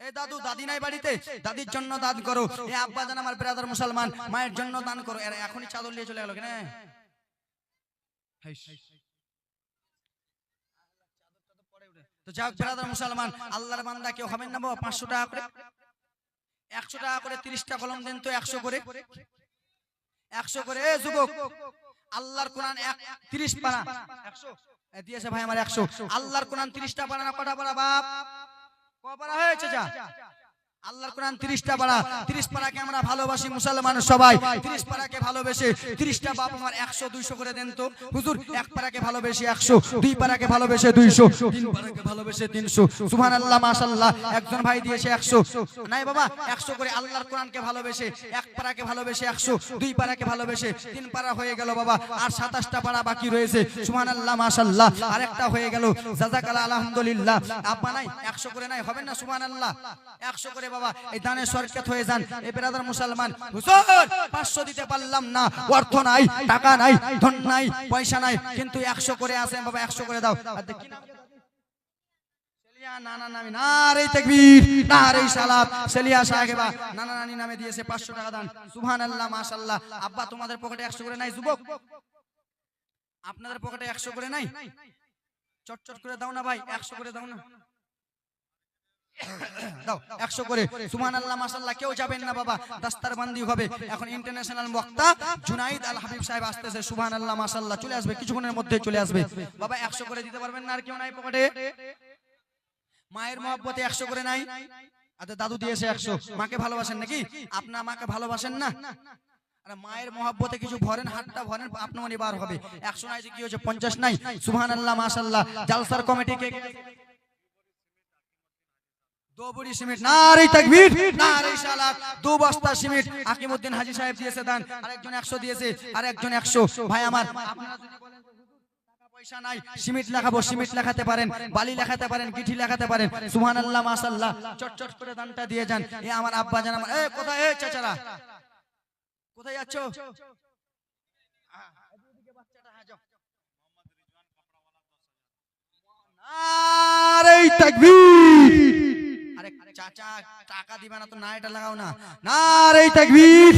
এই দাদু দাদি নাই বাড়িতে? দাদির জন্য দান করো। এই আব্বা জান আমার ব্রাদার মুসলমান মায়ের জন্য দান করো। এরা এখনই চাদর নিয়ে চলে গেল কেন তো যাক ব্রাদার মুসলমান আল্লাহর বান্দা কেউ হবেন না বাবা পাঁচশো টাকা করে। একশো টাকা করে তিরিশটা কলম দেন তো একশো করে। একশো করে এ যুবক আল্লাহর কোরআন এক তিরিশ পারা একশো দিয়েছে ভাই আমার একশো। আল্লাহর কোরআন তিরিশটা পারা না কটা পারা বাপ? ক পারা হয়েছে যা আল্লাহর কোরআন তিরিশটা পারা তিরিশ পারাকে আমরা ভালোবাসি মুসলমান সবাই। তিরিশ পারাকে ভালোবেসে তিরিশটা বাপ আমার একশো, দুইশো করে দেন তো। হুজুর, এক পারাকে ভালোবেসে একশো, দুই পারাকে ভালোবেসে দুইশো, তিন পারাকে ভালোবেসে তিনশো। সুহান আল্লাহ মাসাল্লাহ একজন ভাই দিয়েছে একশো। নাই বাবা, একশো করে আল্লাহর কোরআনকে ভালোবেসে, এক পারাকে ভালোবেসে একশো, দুই পারাকে ভালোবেসে তিন পারা হয়ে গেল বাবা। আর সাতাশটা পারা বাকি রয়েছে। সুহান আল্লাহ মাসাল্লাহ আরেকটা হয়ে গেল। জাজাকাল আলহামদুলিল্লাহ। আপা নাই, একশো করে নাই, হবে না সুহান আল্লাহ একশো করে বাবা, এই দানে হয়ে যান। এ বেরাদার মুসলমান পাঁচশো দিতে পারলাম না। অর্থ নাই, টাকা নাই, ধন নাই, পয়সা নাই, কিন্তু একশো করে বাবা, একশো করে দাও। নানা নামি নারে তাকবীর নারে সালাত। সেলিয়া সাহেবা নানা নানি নামে দিয়েছে 500 টাকা দান। সুবহানাল্লাহ, মাশাআল্লাহ। আব্বা, তোমাদের পকেটে 100 করে নাই, যুবক? আপনাদের পকেটে 100 করে নাই? চটচট করে দাও না, ভাই 100 করে দাও না। দাও 100 করে। সুবহানাল্লাহ, মাশাআল্লাহ, কেউ যাবেন না বাবা, দাস্তারবান্দি হবে। এখন ইন্টারন্যাশনাল বক্তা জুনাইদ আল হাবিব সাহেব আসতেছে, সুবহানাল্লাহ, মাশাআল্লাহ, চলে আসবে, কিছুক্ষণের মধ্যে চলে আসবে। বাবা 100 করে দিতে পারবেন না আর কেউ নাই পকেটে? মায়ের মহব্বতে একশো করে নাই? আচ্ছা দাদু দিয়েছে একশো। মাকে ভালোবাসেন নাকি? আপনার মাকে ভালোবাসেন না? মায়ের মহব্বতে কিছু ভরেন, হাতটা ভরেন, আপনার বার হবে। একশো নাই কি হয়েছে, পঞ্চাশ নাই? সুহান আল্লাহ মাসাল্লাহ জালসার কমিটিকে দো বুড়ি সিমেন্ট নারী তাকবীর নারী সালাত দু বস্তা সিমেন্ট আকিমউদ্দিন হাজী সাহেব দিয়েছে দান আরেকজন 100 দিয়েছে আরেকজন 100 ভাই আমার পারেন বালি লাগাতে পারেন গিঠি লাগাতে পারেন সুবহানাল্লাহ মাশাআল্লাহ করে দানটা দিয়ে যান। এ আমার আব্বা জান আমার কোথায় চাচারা? কোথায় যাচ্ছো? এদিকে বাচ্চাটা, আরে চাচা টাকা দিবে না তো না এটা লাগাও না। নারে তাকবীর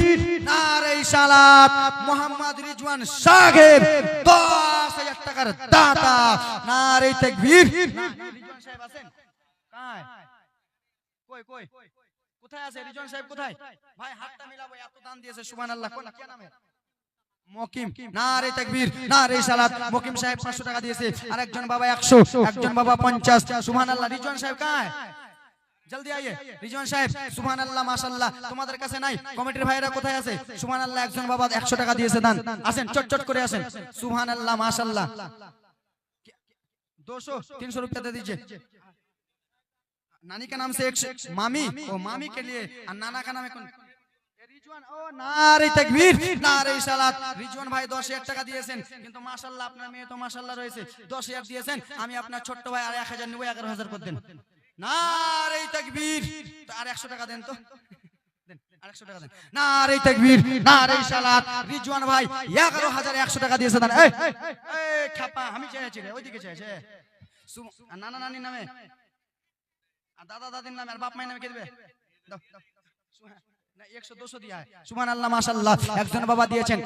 নারে সালাত। মোহাম্মদ রিজওয়ান সাহেব 10000 টাকার দাতা। নারে তাকবীর। রিজওয়ান সাহেব আছেন। কায়? কই কই? কোথায় আছে? সাহেব কোথায়? ভাই হাতটা মিলাবো এত দান দিয়েছে সুবহানাল্লাহ। কোন কি নামে? মকিম। নারে তাকবীর নারে সালাত। মকিম সাহেব 500 টাকা দিয়েছে। আর একজন বাবা 100 একজন বাবা 50 সুবহানাল্লাহ রিজওয়ান সাহেব কায়? জলদি আইয়ে রিজওয়ান সাহেব সুবহানাল্লাহ মাশাআল্লাহ তোমাদের কাছে নাই কমিটির ভাইরা কোথায় আছে সুবহানাল্লাহ একজন বাবা 100 টাকা দিয়েছে দান আসেন চটচট করে আসেন সুবহানাল্লাহ মাশাআল্লাহ 200 300 रुपया दे दीजिए नानी का नाम से एक मामी ओ मामी के लिए और नाना का नाम है कौन রিজওয়ান ও নারে তাকবীর নারে সালাত রিজওয়ান ভাই 10000 টাকা দিয়েছেন কিন্তু মাশাআল্লাহ আপনার মেয়ে তো মাশাআল্লাহ রয়েছে 10000 দিয়েছেন আমি আপনার ছোট্ট ভাই আর 1000 নিব 11000 করে দেন তাকবীর। তো আর 100 টাকা তো। দেন, আর 100 টাকা দেন। নারে তাকবীর, নারে সালাত। রিজওয়ান ভাই 11100 টাকা দিয়েছে আমি চেয়েছি রে, ওইদিকে চেয়েছে। নামে। দাদা, দাদির নামে, আর বাপ নামে না, একশো আল্লাহ একজন বাবা দিয়েছেন।